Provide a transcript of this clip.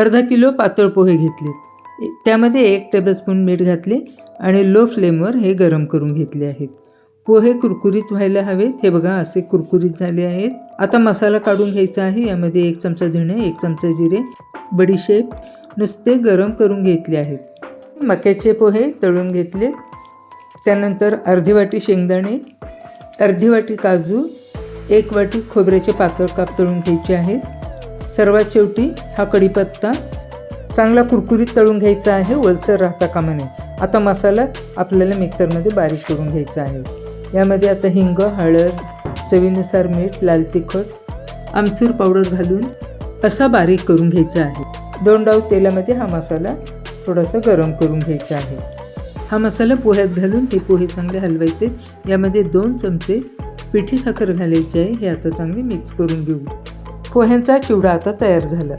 अर्धा किलो पातळ पोहे घेतलेत. त्यामध्ये एक टेबलस्पून मीठ घातले आणि लो फ्लेमवर हे गरम करून घेतले आहेत. पोहे कुरकुरीत व्हायला हवेत. हे बघा असे कुरकुरीत झाले आहेत. आता मसाला काढून घ्यायचा आहे. यामध्ये एक चमचा धणे एक चमचा जिरे बडीशेप नुसते गरम करून घेतले आहेत. मक्याचे पोहे तळून घेतले त्यानंतर अर्धी वाटी शेंगदाणे अर्धी वाटी काजू एक वाटी खोबऱ्याचे पातळ काप तळून घ्यायचे आहेत. सर्वात शेवटी हा कढीपत्ता चांगला कुरकुरीत तळून घ्यायचा आहे ओलसर राहता कामा नये. आता मसाला आपल्याला मिक्सरमध्ये बारीक करून घ्यायचा आहे. यामध्ये आता हिंग हळद चवीनुसार मीठ लाल तिखट आमचूर पावडर घालून असा बारीक करून घ्यायचा आहे. दोन डाव तेलामध्ये हा मसाला थोडासा गरम करून घ्यायचा आहे. हा मसाला पोह्यात घालून ते पोहे चांगले हलवायचे. यामध्ये दोन चमचे पिठी साखर घालायची आहे हे आता चांगले मिक्स करून घेऊ. पोह्यांचा चिवडा आता तयार झाला.